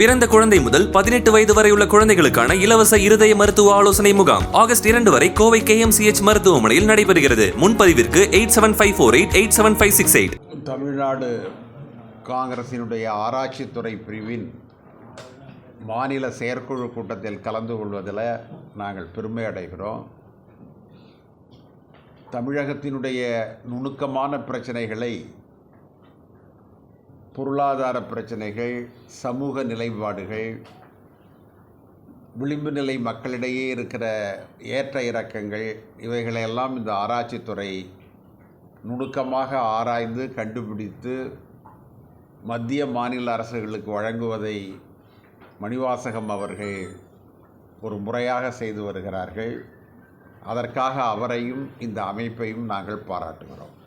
பிறந்த குழந்தை முதல் பதினெட்டு வயது வரை உள்ள குழந்தைகளுக்கான இலவச இருதய மருத்துவ ஆலோசனை முகாம் ஆகஸ்ட் இரண்டு வரை கோவை கேஎம்சிஎச் மருத்துவமனையில் நடைபெறுகிறது. முன்பதிவிற்கு eight seven five four eight eight seven five six eight. Tamil Nadu காங்கிரசினுடைய ஆராய்ச்சித்துறை பிரிவின் மாநில செயற்குழு கூட்டத்தில் கலந்து கொள்வதில் நாங்கள் பெருமை அடைகிறோம். தமிழகத்தினுடைய நுணுக்கமான பிரச்சனைகளை பொருளாதார பிரச்சனைகள் சமூக நிலைப்பாடுகள் விளிம்பு நிலை மக்களிடையே இருக்கிற ஏற்ற இறக்கங்கள் இவைகளையெல்லாம் இந்த ஆராய்ச்சித்துறை நுணுக்கமாக ஆராய்ந்து கண்டுபிடித்து மத்திய மாநில அரசுகளுக்கு வழங்குவதை மணிவாசகம் அவர்கள் ஒரு முறையாக செய்து வருகிறார்கள். அதற்காக அவரையும் இந்த அமைப்பையும் நாங்கள் பாராட்டுகிறோம்.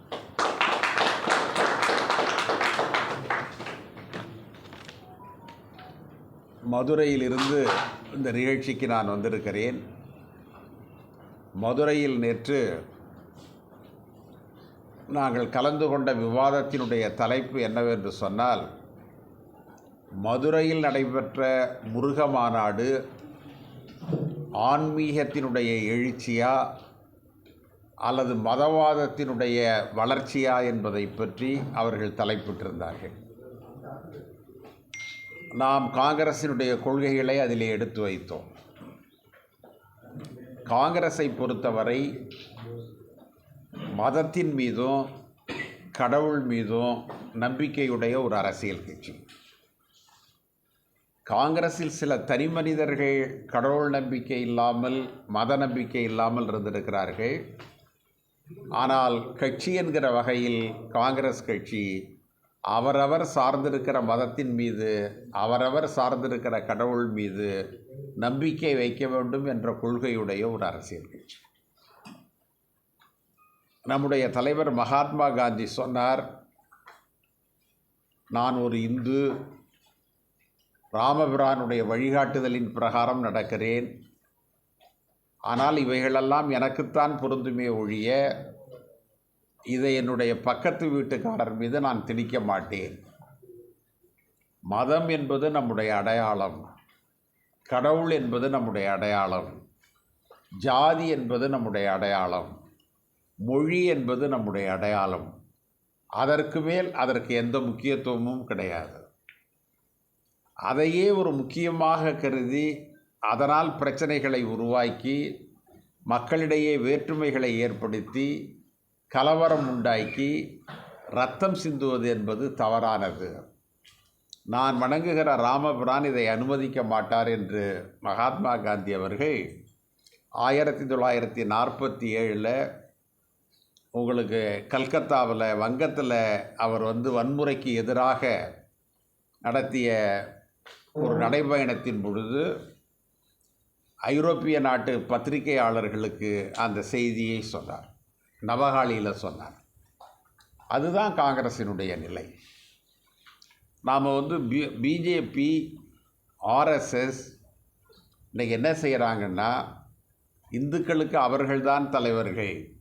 மதுரையிலிருந்து இந்த நிகழ்ச்சிக்கு நான் வந்திருக்கிறேன். மதுரையில் நேற்று நாங்கள் கலந்து கொண்ட விவாதத்தினுடைய தலைப்பு என்னவென்று சொன்னால் மதுரையில் நடைபெற்ற முருக மாநாடு ஆன்மீகத்தினுடைய எழுச்சியா அல்லது மதவாதத்தினுடைய வளர்ச்சியா என்பதை பற்றி அவர்கள் தலைப்பிட்டிருந்தார்கள். நாம் காங்கிரசினுடைய கொள்கைகளை அதிலே எடுத்து வைத்தோம். காங்கிரஸை பொறுத்தவரை மதத்தின் மீதும் கடவுள் மீதும் நம்பிக்கையுடைய ஒரு அரசியல் கட்சி. காங்கிரஸில் சில தனி மனிதர்கள் கடவுள் நம்பிக்கை இல்லாமல் மத நம்பிக்கை இல்லாமல் இருந்திருக்கிறார்கள். ஆனால் கட்சி என்கிற வகையில் காங்கிரஸ் கட்சி அவரவர் சார்ந்திருக்கிற மதத்தின் மீது அவரவர் சார்ந்திருக்கிற கடவுள் மீது நம்பிக்கை வைக்க வேண்டும் என்ற கொள்கையுடைய ஒரு அரசியல் கட்சி. நம்முடைய தலைவர் மகாத்மா காந்தி சொன்னார் நான் ஒரு இந்து ராமபிரானுடைய வழிகாட்டுதலின் பிரகாரம் நடக்கிறேன். ஆனால் இவைகளெல்லாம் எனக்குத்தான் பொருந்துமே ஒழிய இதை என்னுடைய பக்கத்து வீட்டுக்காரர் மீது நான் திணிக்க மாட்டேன். மதம் என்பது நம்முடைய அடையாளம். கடவுள் என்பது நம்முடைய அடையாளம். ஜாதி என்பது நம்முடைய அடையாளம். மொழி என்பது நம்முடைய அடையாளம். அதற்கு மேல் அதற்கு எந்த முக்கியத்துவமும் கிடையாது. அதையே ஒரு முக்கியமாக கருதி அதனால் பிரச்சனைகளை உருவாக்கி மக்களிடையே வேற்றுமைகளை ஏற்படுத்தி கலவரம் உண்டாக்கி ரத்தம் சிந்துவது என்பது தவறானது. நான் வணங்குகிற ராமபிரான் இதை அனுமதிக்க மாட்டார் என்று மகாத்மா காந்தி அவர்கள் ஆயிரத்தி தொள்ளாயிரத்தி நாற்பத்தி ஏழில் உங்களுக்கு கல்கத்தாவில் வங்கத்தில் அவர் வந்து வன்முறைக்கு எதிராக நடத்திய ஒரு நடைபயணத்தின் பொழுது ஐரோப்பிய நாட்டு பத்திரிகையாளர்களுக்கு அந்த செய்தியை சொன்னார். நவகாலியில் சொன்னார் அதுதான் காங்கிரஸினுடைய நிலை. நாம் வந்து பி பிஜேபி ஆர்எஸ்எஸ் இன்றைக்கி என்ன செய்கிறாங்கன்னா இந்துக்களுக்கு அவர்கள்தான் தலைவர்கள்.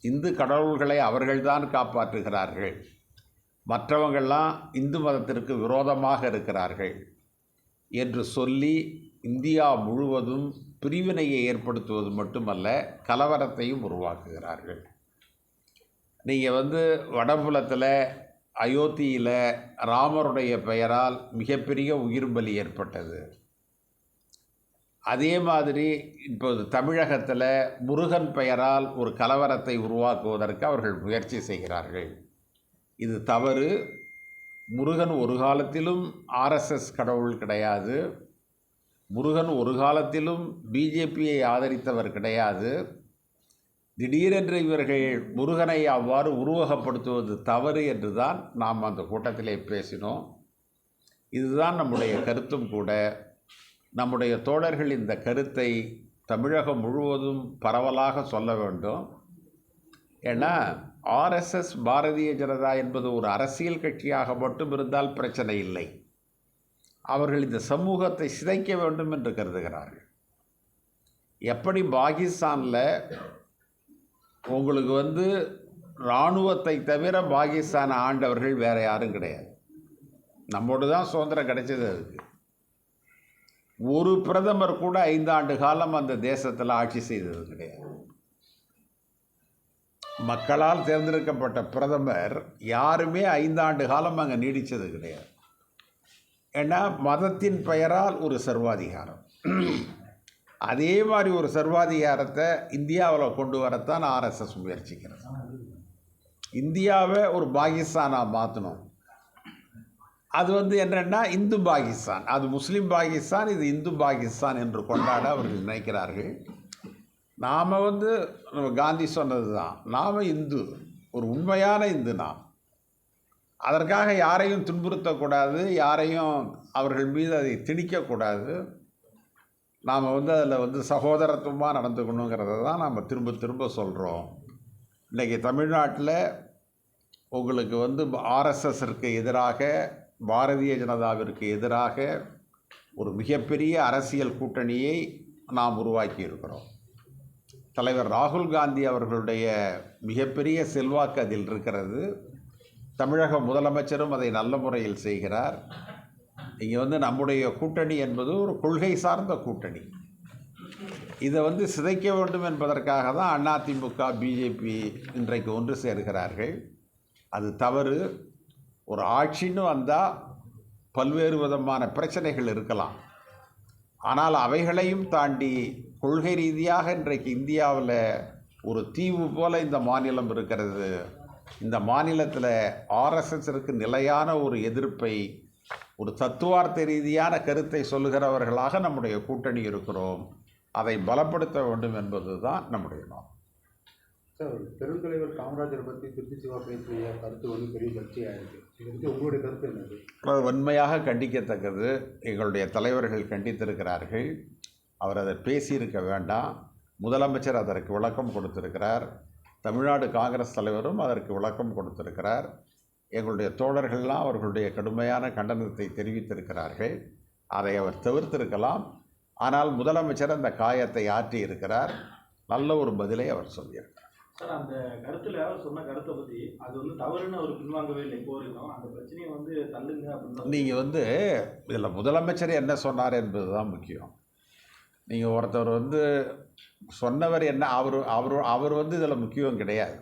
இந்து கடவுள்களை அவர்கள்தான் காப்பாற்றுகிறார்கள். மற்றவங்கள்லாம் இந்து மதத்திற்கு விரோதமாக இருக்கிறார்கள் என்று சொல்லி இந்தியா முழுவதும் பிரிவினையை ஏற்படுத்துவது மட்டுமல்ல கலவரத்தையும் உருவாக்குகிறார்கள். நீங்கள் வந்து வடபுலத்தில் அயோத்தியில் ராமருடைய பெயரால் மிகப்பெரிய உயிர் பலி ஏற்பட்டது. அதே மாதிரி இப்போது தமிழகத்தில் முருகன் பெயரால் ஒரு கலவரத்தை உருவாக்குவதற்கு அவர்கள் முயற்சி செய்கிறார்கள். இது தவறு. முருகன் ஒரு காலத்திலும் ஆர்எஸ்எஸ் கடவுள் கிடையாது. முருகன் ஒரு காலத்திலும் பிஜேபியை ஆதரித்தவர் கிடையாது. திடீரென்று இவர்கள் முருகனை அவ்வாறு உருவகப்படுத்துவது தவறு என்று தான் நாம் அந்த கூட்டத்திலே பேசினோம். இதுதான் நம்முடைய கருத்தும் கூட. நம்முடைய தோழர்கள் இந்த கருத்தை தமிழகம் முழுவதும் பரவலாக சொல்ல வேண்டும். ஏன்னா ஆர்எஸ்எஸ் பாரதிய ஜனதா என்பது ஒரு அரசியல் கட்சியாக மட்டும் இருந்தால் பிரச்சனை இல்லை. அவர்கள் இந்த சமூகத்தை சிதைக்க வேண்டும் என்று கருதுகிறார்கள். எப்படி பாகிஸ்தானில் உங்களுக்கு வந்து இராணுவத்தை தவிர பாகிஸ்தான் ஆண்டவர்கள் வேறு யாரும் கிடையாது. நம்மோடு தான் சுதந்திரம் கிடைச்சது அதுக்கு. ஒரு பிரதமர் கூட ஐந்தாண்டு காலம் அந்த தேசத்தில் ஆட்சி செய்தது கிடையாது. மக்களால் தேர்ந்தெடுக்கப்பட்ட பிரதமர் யாருமே ஐந்தாண்டு காலம் அங்கே நீடித்தது கிடையாது. ஏன்னா மதத்தின் பெயரால் ஒரு சர்வாதிகாரம். அதே மாதிரி ஒரு சர்வாதிகாரத்தை இந்தியாவில் கொண்டு வரத்தான் ஆர்எஸ்எஸ் முயற்சிக்கிறது. இந்தியாவை ஒரு பாகிஸ்தானாக மாற்றணும். அது வந்து என்னென்னா இந்து பாகிஸ்தான். அது முஸ்லீம் பாகிஸ்தான் இது இந்து பாகிஸ்தான் என்று கொண்டாட அவர்கள் நினைக்கிறார்கள். நாம் வந்து நம்ம காந்தி சொன்னது தான் நாம் இந்து ஒரு உண்மையான இந்து நாம். அதற்காக யாரையும் துன்புறுத்தக்கூடாது யாரையும் அவர்கள் மீது அதை திணிக்கக்கூடாது. நாம் வந்து அதில் வந்து சகோதரத்துவமாக நடந்துக்கணுங்கிறத தான் நாம் திரும்ப திரும்ப சொல்கிறோம் இன்றைக்கி தமிழ்நாட்டில் உங்களுக்கு வந்து ஆர்எஸ்எஸ்ற்கு எதிராக பாரதிய ஜனதாவிற்கு எதிராக ஒரு மிகப்பெரிய அரசியல் கூட்டணியை நாம் உருவாக்கி இருக்கிறோம். தலைவர் ராகுல் காந்தி அவர்களுடைய மிகப்பெரிய செல்வாக்கு அதில் இருக்கிறது. தமிழக முதலமைச்சரும் அதை நல்ல முறையில் செய்கிறார். இங்கே வந்து நம்முடைய கூட்டணி என்பது ஒரு கொள்கை சார்ந்த கூட்டணி. இதை வந்து சிதைக்க வேண்டும் என்பதற்காக தான் அதிமுக பிஜேபி இன்றைக்கு ஒன்று சேர்கிறார்கள். அது தவறு. ஒரு ஆட்சின்னு வந்தால் பல்வேறு விதமான பிரச்சனைகள் இருக்கலாம். ஆனால் அவைகளையும் தாண்டி கொள்கை ரீதியாக இன்றைக்கு இந்தியாவில் ஒரு தீவு போல இந்த மாநிலம் இருக்கிறது. இந்த மாநிலத்தில் ஆர்எஸ்எஸ்ஸிற்கு நிலையான ஒரு எதிர்ப்பை ஒரு தத்துவார்த்த ரீதியான கருத்தை சொல்லுகிறவர்களாக நம்முடைய கூட்டணி இருக்கிறோம். அதை பலப்படுத்த வேண்டும் என்பது தான் நம்முடைய நோக்கம். சார் பெருந்தலைவர் காமராஜரை பற்றி திருச்சி சிவா பேசிய கருத்து வந்து பெரிய சர்ச்சையாக இருக்குது இதை பற்றி உங்களுடைய கருத்து என்னது? அது வன்மையாக கண்டிக்கத்தக்கது. எங்களுடைய தலைவர்கள் கண்டித்திருக்கிறார்கள். அவர் அதை பேசியிருக்க வேண்டாம். முதலமைச்சர் அதற்கு விளக்கம் கொடுத்திருக்கிறார். தமிழ்நாடு காங்கிரஸ் தலைவரும் அதற்கு விளக்கம் கொடுத்திருக்கிறார். எங்களுடைய தோழர்கள்லாம் அவர்களுடைய கடுமையான கண்டனத்தை தெரிவித்திருக்கிறார்கள். அதை அவர் தவிர்த்திருக்கலாம். ஆனால் முதலமைச்சர் அந்த காயத்தை ஆற்றி இருக்கிறார் நல்ல ஒரு பதிலை அவர் சொல்லியிருக்கிறார். சார் அந்த கருத்துல சொன்ன கருத்தை பத்தி அது வந்து தவறுன்னு அவர் பின்வாங்கவே இல்லை. இப்போ வரைக்கும் அந்த பிரச்சனையை வந்து தள்ளுங்க அப்படின்னு நீங்கள் வந்து இதில் முதலமைச்சர் என்ன சொன்னார் என்பது தான் முக்கியம். நீங்கள் ஒருத்தர் வந்து சொன்னவர் என்ன அவர் அவர் அவர் வந்து இதில் முக்கியம் கிடையாது.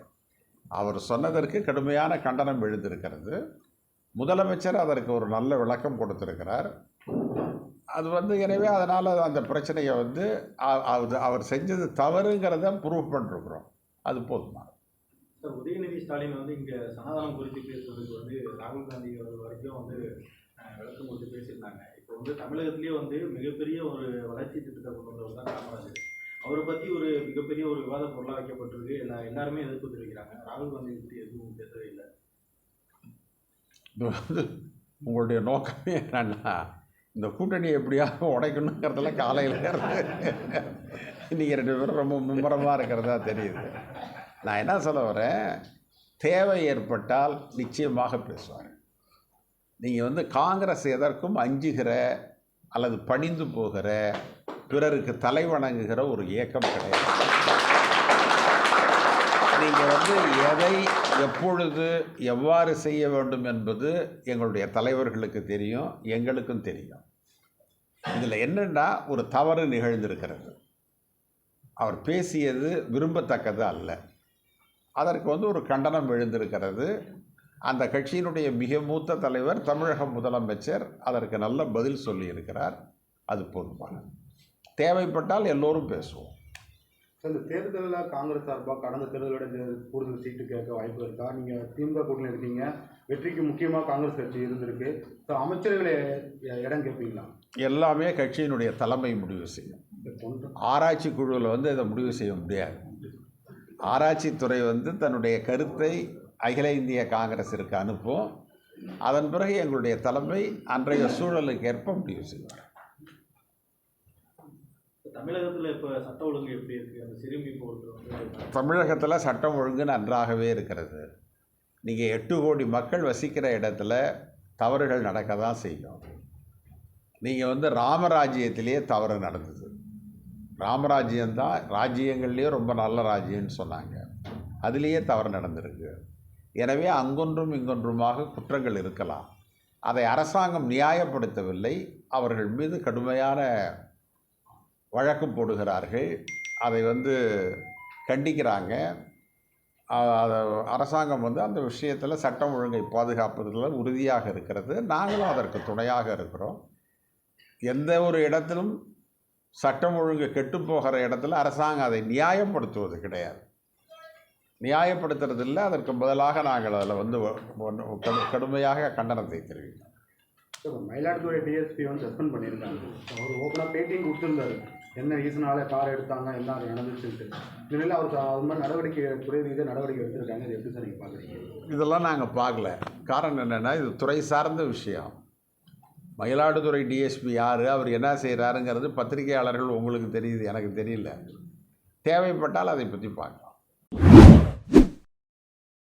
அவர் சொன்னதற்கு கடுமையான கண்டனம் எழுந்திருக்கிறது. முதலமைச்சர் அதற்கு ஒரு நல்ல விளக்கம் கொடுத்திருக்கிறார். அது வந்து எனவே அதனால் அந்த பிரச்சனையை வந்து அது அவர் செஞ்சது தவறுங்கிறத ப்ரூவ் பண்ணிருக்கிறோம். அது போதுமானது சார் உதயநிதி ஸ்டாலின் வந்து இங்கே சனாதனம் குறித்து பேசுறதுக்கு வந்து ராகுல் காந்தி அவர்கள் வரைக்கும் வந்து விளக்கம் கொடுத்து பேசியிருந்தாங்க. இப்போ வந்து தமிழகத்திலேயே வந்து மிகப்பெரிய ஒரு வளர்ச்சி திட்டத்தை கொண்டு வந்தவர் தான் காமராஜர். அவரை பற்றி ஒரு மிகப்பெரிய ஒரு விவாத பொருளாக வைக்கப்பட்டிருக்கு. எல்லா எல்லாருமே எதிர்ப்பு தெரிவிக்கிறாங்க. ராகுல் காந்தி பற்றி எதுவும் பேசவே இல்லை. உங்களுடைய நோக்கமே என்னன்னா இந்த கூட்டணியை எப்படியாவது உடைக்கணுங்கிறதுல காலையில் நீங்கள் ரெண்டு பேரும் ரொம்ப மும்முரமாக இருக்கிறதா தெரியுது. நான் என்ன சொல்ல வரேன்? தேவை ஏற்பட்டால் நிச்சயமாக பேசுவார் நீங்கள் வந்து காங்கிரஸ் எதற்கும் அஞ்சுகிற அல்லது பணிந்து போகிற பிறருக்கு தலை வணங்குகிற ஒரு இயக்கம் கிடையாது. நீங்கள் வந்து எதை எப்பொழுது எவ்வாறு செய்ய வேண்டும் என்பது எங்களுடைய தலைவர்களுக்கு தெரியும் எங்களுக்கும் தெரியும். இதில் என்னென்னா ஒரு தவறு நிகழ்ந்திருக்கிறது. அவர் பேசியது விரும்பத்தக்கது அல்ல. அதற்கு வந்து ஒரு கண்டனம் எழுந்திருக்கிறது. அந்த கட்சியினுடைய மிக மூத்த தலைவர் தமிழக முதலமைச்சர் அதற்கு நல்ல பதில் சொல்லியிருக்கிறார். அது போதுமானது தேவைப்பட்டால் எல்லோரும் பேசுவோம். சார் இந்த தேர்தலில் காங்கிரஸ் சார்பாக கடந்த தேர்தலோட கூடுதல் சீட்டு கேட்க வாய்ப்பு இருக்கா? நீங்கள் திமுக கூட்டணி இருக்கீங்க. வெற்றிக்கு முக்கியமாக காங்கிரஸ் கட்சி இருந்திருக்கு. ஸோ அமைச்சர்களை இடம் கேட்பீங்களா? எல்லாமே கட்சியினுடைய தலைமை முடிவு செய்யும். ஆராய்ச்சி குழுவில் வந்து இதை முடிவு செய்ய முடியாது. ஆராய்ச்சித்துறை வந்து தன்னுடைய கருத்தை அகில இந்திய காங்கிரஸிற்கு அனுப்பும் அதன் பிறகு எங்களுடைய தலைமை அன்றைய சூழலுக்கு ஏற்ப முடிவு செய்வார். தமிழகத்துல இப்போ சட்ட ஒழுங்கு எப்படி இருக்கு? அந்த சிறுமி போட்டு வந்து தமிழகத்தில் சட்டம் ஒழுங்கு நன்றாகவே இருக்கிறது. நீங்கள் எட்டு கோடி மக்கள் வசிக்கிற இடத்துல தவறுகள் நடக்க தான் செய்யும். நீங்கள் வந்து ராமராஜ்யத்திலேயே தவறு நடந்தது. ராமராஜ்யம்தான் ராஜ்யங்கள்லேயே ரொம்ப நல்ல ராஜ்யம்னு சொன்னாங்க. அதுலேயே தவறு நடந்திருக்கு. எனவே அங்கொன்றும் இங்கொன்றுமாக குற்றங்கள் இருக்கலாம். அதை அரசாங்கம் நியாயப்படுத்தவில்லை. அவர்கள் மீது கடுமையான வழக்கு போடுகிறார்கள். அதை வந்து கண்டிக்கிறாங்க. அரசாங்கம் வந்து அந்த விஷயத்தில் சட்டம் ஒழுங்கை பாதுகாப்பதில் உறுதியாக இருக்கிறது. நாங்களும் அதற்கு துணையாக இருக்கிறோம். எந்த ஒரு இடத்திலும் சட்டம் ஒழுங்கு கெட்டுப்போகிற இடத்துல அரசாங்கம் அதை நியாயப்படுத்துவது கிடையாது. நியாயப்படுத்துறது இல்லை அதற்கு பதிலாக நாங்கள் அதில் வந்து கடுமையாக கண்டனத்தை தெரிவிக்கிறோம். இப்போ மயிலாடுதுறை டிஎஸ்பி வந்து சஸ்பெண்ட் பண்ணியிருக்காங்க அவர் ஓப்பனாக பேட்டிங் கொடுத்துருந்தாரு. என்ன ரீசனால கார் எடுத்தாங்க என்ன அது நடந்துச்சுன்ட்டு. இதனால அவருக்கு அது மாதிரி நடவடிக்கை துறை ரீதியாக நடவடிக்கை எடுத்திருக்காங்க. இது எப்படி சார் நீங்கள் பார்க்குறீங்க இதெல்லாம் நாங்கள் பார்க்கல காரணம் என்னென்னா இது துறை சார்ந்த விஷயம். மயிலாடுதுறை டிஎஸ்பி யார் அவர் என்ன செய்கிறாருங்கிறது பத்திரிகையாளர்கள் உங்களுக்கு தெரியுது எனக்கு தெரியல. தேவைப்பட்டால் அதை பற்றி பார்க்கலாம்